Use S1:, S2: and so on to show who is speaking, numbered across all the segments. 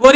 S1: Bueno,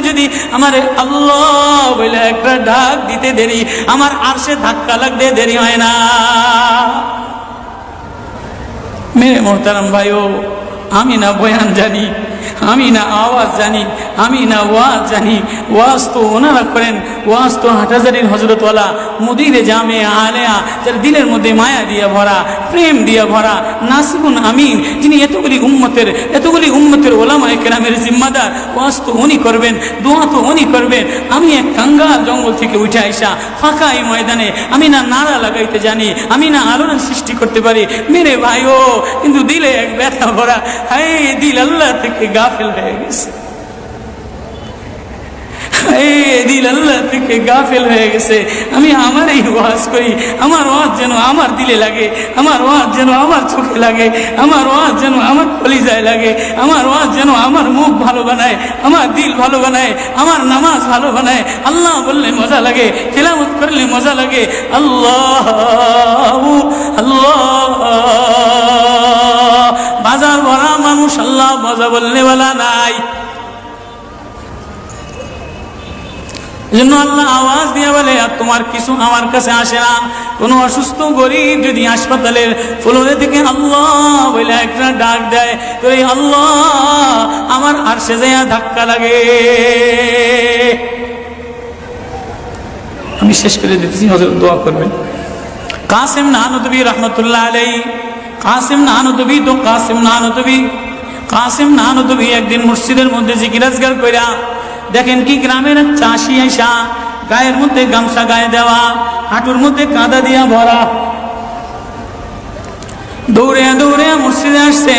S1: যদি আমার আল্লাহ বলে একটা ডাক দিতে দেরি, আমার আর ধাক্কা লাগতে দেরি হয় না। মেরে মোহতারাম ভাইও, আমি না বয়ান জানি আমি না আওয়াজ জানি, আমি না ওয়াজ জানি। ওয়াজ তো ওনারা করেন, ওয়াজ তো হাটাজারির হজরতওয়ালা মুদিরে জামে আলেয়া, যার দিলের মধ্যে মায়া দিয়ে ভরা, প্রেম দিয়ে ভরা নাসিবুন আমিন, যিনি এতগুলি উম্মতের এতগুলি উম্মতের ওলামায় কেরামের জিম্মাদার। ওয়াজ তো উনি করবেন, দোয়া তো উনি করবেন। আমি এক কাঙ্গাল জঙ্গল থেকে উঠে আইসা ফাঁকা এই ময়দানে, আমি না নাড়া লাগাইতে জানি, আমি না আলোড়ন সৃষ্টি করতে পারি। মেরে ভাইও, কিন্তু দিলে এক ব্যথা ভরা। হাই দিল আল্লাহ থেকে গাফেল হয়ে গেছে এই দিল আল্লাহ থেকে গাফেল হয়ে গেছে আমি আমার এই ওয়াজ করি আমার ওয়াজ যেন আমার দিলে লাগে আমার ওয়াজ যেন আমার চোখে লাগে আমার ওয়াজ যেন আমার কলিজায় লাগে আমার ওয়াজ যেন আমার মুখ ভালো বানায় আমার দিল ভালো বানায় আমার নামাজ ভালো বানায় আল্লাহ বললে মজা লাগে তেলামত করলে মজা লাগে আল্লাহ আল্লাহ আল্লাহ বললে বলা নাই। জন্য আল্লাহ আওয়াজ দিয়ে বলে, আর তোমার কিছু আমার কাছে আসে না। কোনো অসুস্থ গরিব যদি হাসপাতালের ফ্লোরে থেকে আল্লাহ বলে একটা ডাক দেয় তো এই আল্লাহ, আমার আর সে ধাক্কা লাগে। আমি শেষ করে দিতেছি, হজরত দোয়া করবেন। কাসিম নানুদবি রহমতুল্লাহ আলাই কাসিম নানুদবি তো কাসিম নানুদবি কাসিম নানুদবি একদিন মসজিদের মধ্যে জিকিরাজগার কইরা, দেখেন কি গ্রামের চাষি আইসা, গায়ের মধ্যে গামছা গায়ে দেওয়া, হাঁটুর মধ্যে কাদা দিয়া ভরা। দৌড়ে দৌড়ে মসজিদে আসছে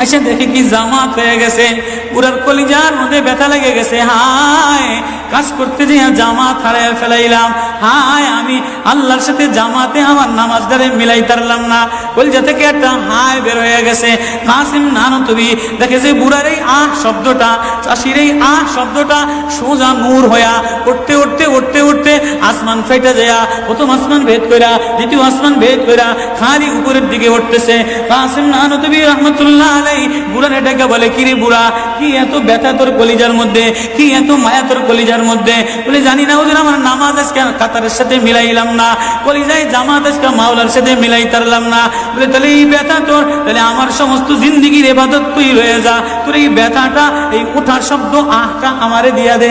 S1: আইসা দেখে কি জামাত হয়ে গেছে। পুরার কলিজার মধ্যে ব্যথা লেগে গেছে। হায়, কাজ করতে যে জামাত হারায় ফেলাইলাম। হায়, আমি আল্লাহর সাথে জামাতে আমার নামাজ দ্বারে মিলাই তারলাম না। কলিজা থেকে একটা হায় বের হয়ে গেছে। কাসিম নানো তুমি দেখে যে বুড়ার এই আহ শব্দটা, চাষির এই আহ শব্দটা সোজা নূর হইয়া আসমান ফেটে যায়, প্রথম আসমান ভেদ কইরা, দ্বিতীয় আসমান ভেদ কইরা খালি উপরের দিকে উঠতেছে। কাসিম নানো তুমি রহমতুল্লাহ আলাই বুড়ার এটাকে বলে, কিরে বুড়া, কি এত ব্যথা তোর কলিজার মধ্যে? কি এত মায়া তোর কলিজার মধ্যে? বলে, জানি না ওদের আমার নামাজ আজকে কাতারের সাথে মিলাইলাম না, কলিজায় জামাত আজকে মাওলার সাথে মিলাই তারলাম না। বলে, তাহলে এই ব্যথা তোর, তাহলে আমার সমস্ত জিন্দিগির এবাদত তুই রয়ে যা। তোর এই ব্যথাটা, এই ওঠার শব্দ আহটা আমারে দিয়া দে।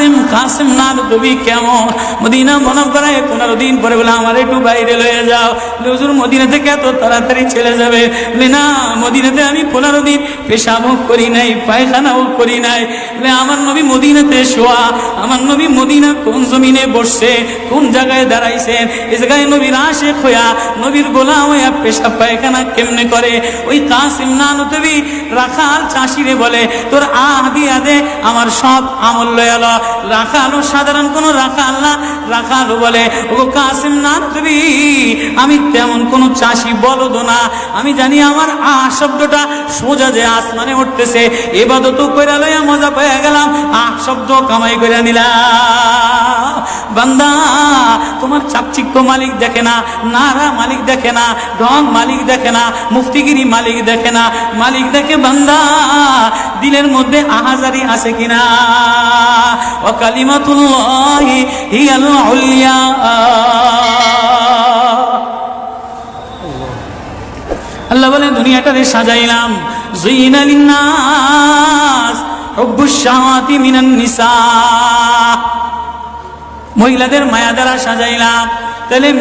S1: কাসিম কাসিম নাম তুমি কেমন? মদিনা মনে করায় পনেরো দিন পরে বলে, আমার একটু বাইরে লয়ে যাও। হুজুর, মদিনা থেকে এত তাড়াতাড়ি চলে যাবে? বলে, না, মদিনাতে আমি পনেরো দিন পেশাবও করি নাই, পায়খানাও করি নাই। বলে, আমার নবী মদিনাতে শোয়া, আমার নবী মদিনা কোন জমিনে বসছে, কোন জায়গায় দাঁড়াইছেন? এ জায়গায় নবীর আশেক হইয়া, নবীর গোলাম হইয়া পেশাব পায়খানা কেমনে করে? ওই কাসিম না নতবি রাখাল চাষিরে বলে, তোর আহ দিয়া দে, আমার সব আমল লয়াল রাখালো সাধারণ কোন রাখাল না। রাখালো বলে ও কাসিম না নতবি আমি তেমন কোন চাষি বলদ না। আমি জানি আমার আহ শব্দটা সোজা যে আসমানে উঠতেছে। এবাদত কইরা লইয়া মজা পেয়ে গেলাম। আ শব্দ কামাই করে নিলাম। বান্দা, তোমার চাকচিক্য মালিক দেখে না, নারা মালিক দেখে না, ঢং মালিক দেখে না, মুফতিগিরি মালিক দেখে না। মালিক দেখে বান্দা, দিলের মধ্যে আহাজারি আছে কিনা? ও কালিমাতুল্লাহি হিয়াল উলিয়া। আল্লাহ বলেন দুনিয়াটারে সাজাইলাম। মহিলাদের মায়া দ্বারা সাজাইলাম। তাহলে